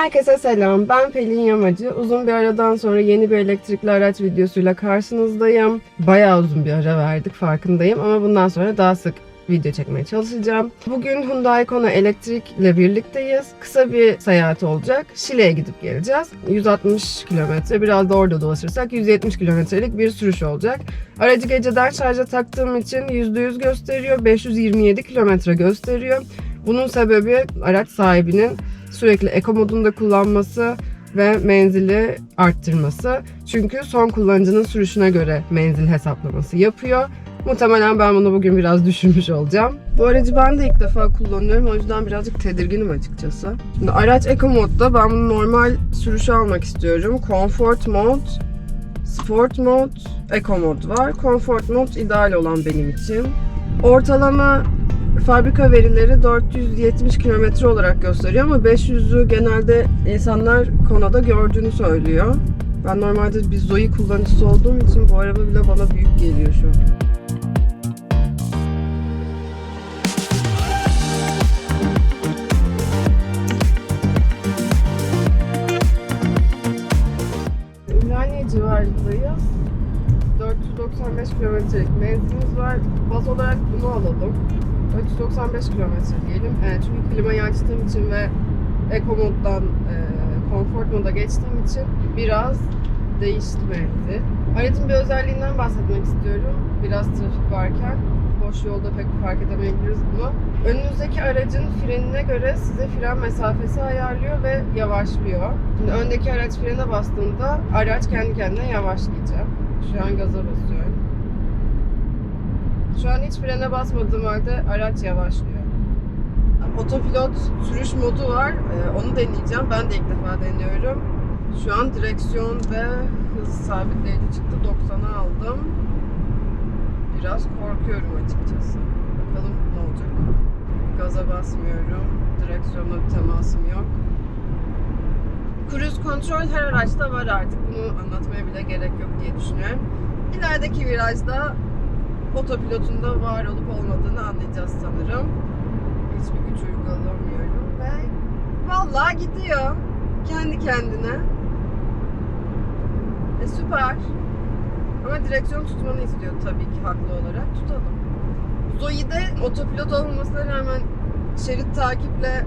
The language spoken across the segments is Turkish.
Herkese selam. Ben Pelin Yamacı. Uzun bir aradan sonra yeni bir elektrikli araç videosuyla karşınızdayım. Bayağı uzun bir ara verdik farkındayım ama bundan sonra daha sık video çekmeye çalışacağım. Bugün Hyundai Kona Elektrik ile birlikteyiz. Kısa bir seyahat olacak. Şile'ye gidip geleceğiz. 160 kilometre, biraz da orada dolaşırsak 170 kilometrelik bir sürüş olacak. Aracı geceden şarja taktığım için %100 gösteriyor, 527 kilometre gösteriyor. Bunun sebebi araç sahibinin sürekli eko modunda kullanması ve menzili arttırması. Çünkü son kullanıcının sürüşüne göre menzil hesaplaması yapıyor. Muhtemelen ben bunu bugün biraz düşünmüş olacağım. Bu aracı ben de ilk defa kullanıyorum. O yüzden birazcık tedirginim açıkçası. Şimdi araç Eco modda. Ben bunu normal sürüşe almak istiyorum. Comfort mod, Sport mod, Eco mod var. Comfort mod ideal olan benim için. Ortalama fabrika verileri 470 kilometre olarak gösteriyor ama 500'ü genelde insanlar konuda gördüğünü söylüyor. Ben normalde bir Zoe kullanıcısı olduğum için bu araba bile bana büyük geliyor şu an. Civarındayız. 495 kilometrelik menzilimiz var. Baz olarak bunu alalım. 495 kilometre diyelim. E, çünkü klimayı açtığım için ve Eco moddan e, Comfort moda geçtiğim için biraz değişti menzil. Aracın bir özelliğinden bahsetmek istiyorum. Biraz trafik varken boş yolda pek fark edemeyebiliriz bunu. Önünüzdeki aracın frenine göre size fren mesafesi ayarlıyor ve yavaşlıyor. Şimdi öndeki araç frene bastığında araç kendi kendine yavaşlayacak. Şu an gaza basıyorum. Şu an hiç frene basmadığım halde araç yavaşlıyor. Otopilot sürüş modu var. Ee, onu deneyeceğim. Ben de ilk defa deniyorum. Şu an direksiyon ve hız sabitleyici çıktı. 90'a aldım. Biraz korkuyorum açıkçası. Bakalım ne olacak. Gaza basmıyorum. Direksiyonla bir temasım yok. Cruise kontrol her araçta var artık. Bunu anlatmaya bile gerek yok diye düşünüyorum. İlerideki virajda otopilotun da var olup olmadığını anlayacağız sanırım. Hiçbir güç uygulamıyorum ve vallahi gidiyor kendi kendine. E süper. Ama direksiyon tutmanı istiyor tabii ki haklı olarak. Tutalım. Zoe'de otopilot olmamasına rağmen şerit takiple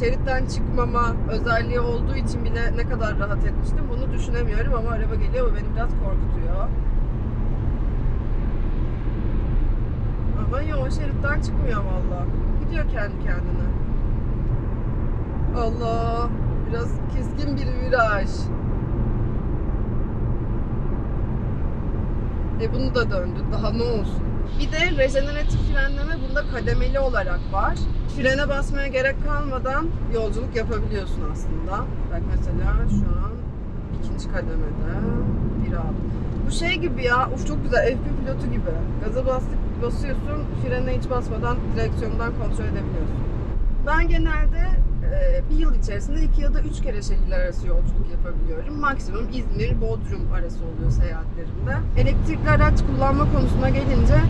şeritten çıkmama özelliği olduğu için bile ne kadar rahat etmiştim bunu düşünemiyorum ama araba geliyor ve beni biraz korkutuyor. Ama yok şeritten çıkmıyor valla. Gidiyor kendi kendine. Allah biraz keskin bir viraj. E bunu da döndü. Daha ne olsun? Bir de rejeneratif frenleme bunda kademeli olarak var. Frene basmaya gerek kalmadan yolculuk yapabiliyorsun aslında. Bak mesela şu an ikinci kademede bir al. Bu şey gibi ya, uf çok güzel F1 pilotu gibi. Gaza bastık, basıyorsun, frene hiç basmadan direksiyondan kontrol edebiliyorsun. Ben genelde e, bir yıl içerisinde iki ya da üç kere şehirler arası yolculuk yapabiliyorum. Maksimum İzmir, Bodrum arası oluyor seyahatlerimde. Elektrikli araç kullanma konusuna gelince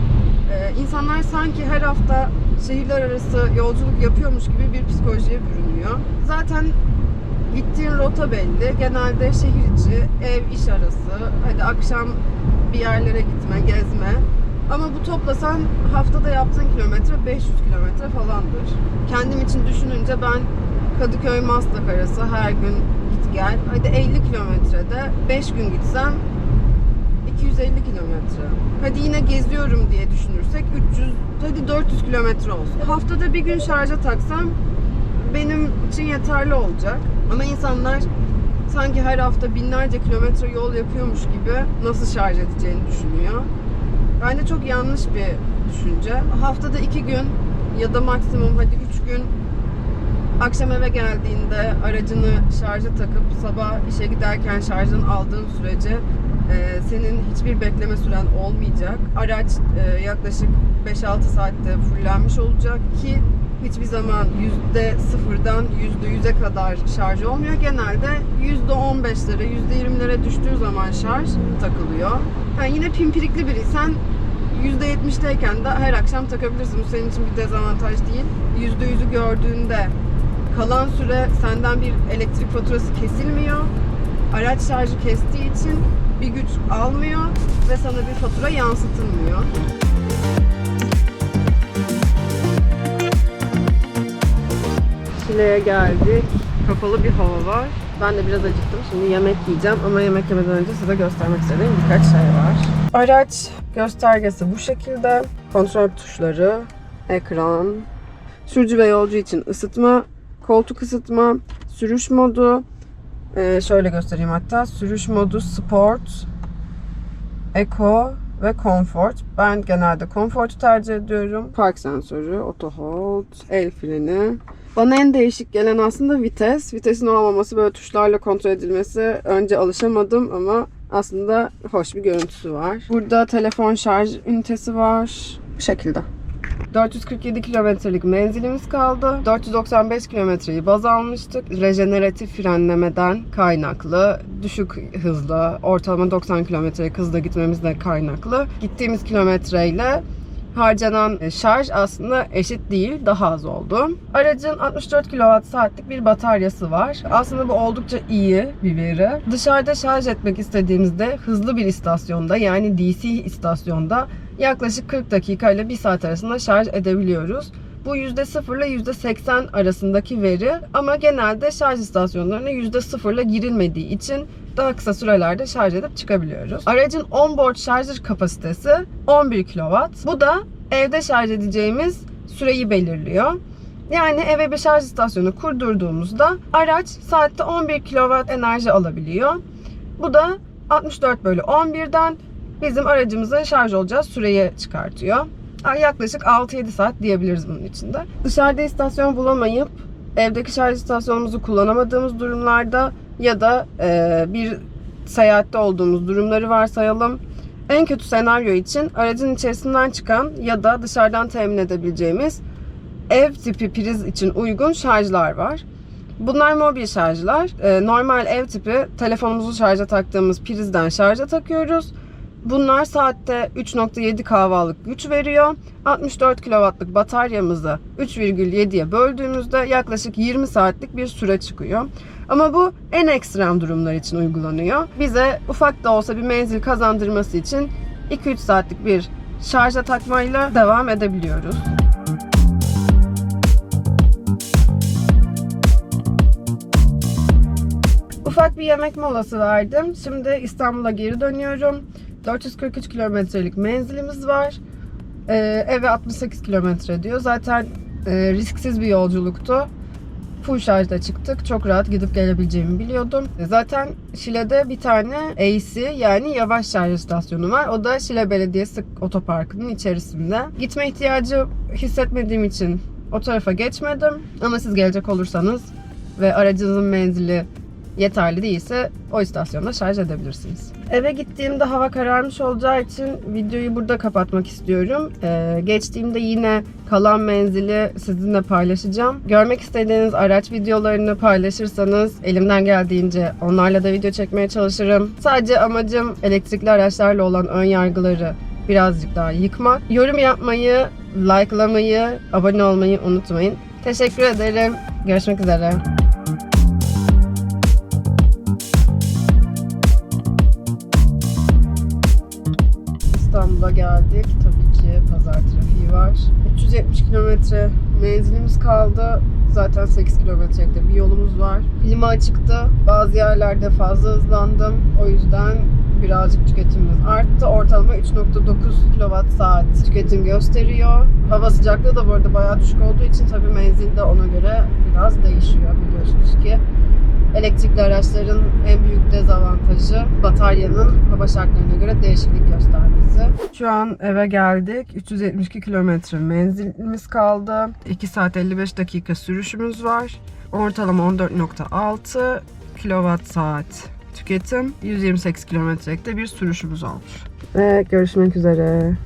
e, insanlar sanki her hafta şehirler arası yolculuk yapıyormuş gibi bir psikolojiye bürünüyor. Zaten gittiğin rota belli. Genelde şehir içi, ev, iş arası, hadi akşam bir yerlere gitme, gezme. Ama bu toplasan haftada yaptığın kilometre 500 kilometre falandır. Kendim için düşününce ben Kadıköy Maslak arası her gün git gel. Hadi 50 kilometrede 5 gün gitsem 250 kilometre. Hadi yine geziyorum diye düşünürsek 300, hadi 400 kilometre olsun. Haftada bir gün şarja taksam benim için yeterli olacak. Ama insanlar sanki her hafta binlerce kilometre yol yapıyormuş gibi nasıl şarj edeceğini düşünüyor. Bence çok yanlış bir düşünce. Haftada iki gün ya da maksimum hadi üç gün akşam eve geldiğinde aracını şarja takıp sabah işe giderken şarjını aldığın sürece e, senin hiçbir bekleme süren olmayacak. Araç e, yaklaşık 5-6 saatte fullenmiş olacak ki hiçbir zaman yüzde sıfırdan yüzde yüze kadar şarj olmuyor. Genelde yüzde on beşlere, yüzde yirmilere düştüğü zaman şarj takılıyor. Yani yine pimpirikli biriysen %70'teyken de her akşam takabilirsin. Bu senin için bir dezavantaj değil. %100'ü gördüğünde Kalan süre senden bir elektrik faturası kesilmiyor. Araç şarjı kestiği için bir güç almıyor ve sana bir fatura yansıtılmıyor. Şile'ye geldik. Kapalı bir hava var. Ben de biraz acıktım. Şimdi yemek yiyeceğim ama yemek yemeden önce size göstermek istediğim birkaç şey var. Araç göstergesi bu şekilde. Kontrol tuşları, ekran, sürücü ve yolcu için ısıtma, koltuk ısıtma, sürüş modu, ee, şöyle göstereyim hatta. Sürüş modu Sport, Eco ve Comfort. Ben genelde Comfort'u tercih ediyorum. Park sensörü, auto hold, el freni. Bana en değişik gelen aslında vites. Vitesin olmaması böyle tuşlarla kontrol edilmesi. Önce alışamadım ama aslında hoş bir görüntüsü var. Burada telefon şarj ünitesi var. Bu şekilde. 447 kilometrelik menzilimiz kaldı. 495 kilometreyi baz almıştık. Rejeneratif frenlemeden kaynaklı, düşük hızla, ortalama 90 kilometrelik hızla gitmemizle kaynaklı. Gittiğimiz kilometreyle harcanan şarj aslında eşit değil, daha az oldu. Aracın 64 kWh saatlik bir bataryası var. Aslında bu oldukça iyi bir veri. Dışarıda şarj etmek istediğimizde hızlı bir istasyonda yani DC istasyonda yaklaşık 40 dakika ile 1 saat arasında şarj edebiliyoruz. Bu %0 ile %80 arasındaki veri ama genelde şarj istasyonlarına %0 ile girilmediği için daha kısa sürelerde şarj edip çıkabiliyoruz. Aracın onboard şarjır kapasitesi 11 kW. Bu da evde şarj edeceğimiz süreyi belirliyor. Yani eve bir şarj istasyonu kurdurduğumuzda araç saatte 11 kW enerji alabiliyor. Bu da 64 bölü 11'den bizim aracımızın şarj olacağı süreyi çıkartıyor. Yaklaşık 6-7 saat diyebiliriz bunun içinde. Dışarıda istasyon bulamayıp evdeki şarj istasyonumuzu kullanamadığımız durumlarda ya da e, bir seyahatte olduğumuz durumları varsayalım. En kötü senaryo için aracın içerisinden çıkan ya da dışarıdan temin edebileceğimiz ev tipi priz için uygun şarjlar var. Bunlar mobil şarjlar. E, normal ev tipi telefonumuzu şarja taktığımız prizden şarja takıyoruz. Bunlar saatte 3.7 kahvalık güç veriyor. 64 kW'lık bataryamızı 3,7'ye böldüğümüzde yaklaşık 20 saatlik bir süre çıkıyor. Ama bu en ekstrem durumlar için uygulanıyor. Bize ufak da olsa bir menzil kazandırması için 2-3 saatlik bir şarja takmayla devam edebiliyoruz. Ufak bir yemek molası verdim. Şimdi İstanbul'a geri dönüyorum. 443 kilometrelik menzilimiz var. Ee, eve 68 kilometre diyor. Zaten e, risksiz bir yolculuktu. Full şarjda çıktık. Çok rahat gidip gelebileceğimi biliyordum. Zaten Şile'de bir tane AC yani yavaş şarj istasyonu var. O da Şile Belediyesi otoparkının içerisinde. Gitme ihtiyacı hissetmediğim için o tarafa geçmedim. Ama siz gelecek olursanız ve aracınızın menzili yeterli değilse o istasyonda şarj edebilirsiniz. Eve gittiğimde hava kararmış olacağı için videoyu burada kapatmak istiyorum. Ee, geçtiğimde yine kalan menzili sizinle paylaşacağım. Görmek istediğiniz araç videolarını paylaşırsanız elimden geldiğince onlarla da video çekmeye çalışırım. Sadece amacım elektrikli araçlarla olan ön yargıları birazcık daha yıkmak. Yorum yapmayı, likelamayı, abone olmayı unutmayın. Teşekkür ederim. Görüşmek üzere. Geldik. Tabii ki pazar trafiği var. 370 kilometre menzilimiz kaldı. Zaten 8 kilometrelikte bir yolumuz var. Klima açıktı. Bazı yerlerde fazla hızlandım. O yüzden birazcık tüketimimiz arttı. Ortalama 3.9 kWh saat tüketim gösteriyor. Hava sıcaklığı da bu arada bayağı düşük olduğu için tabii menzil de ona göre biraz değişiyor biliyorsunuz ki. Elektrikli araçların en büyük dezavantajı bataryanın hava şartlarına göre değişiklik göstermesi. Şu an eve geldik. 372 kilometre menzilimiz kaldı. 2 saat 55 dakika sürüşümüz var. Ortalama 14.6 kilowatt saat tüketim. 128 kilometrelikte bir sürüşümüz olmuş. Ve görüşmek üzere.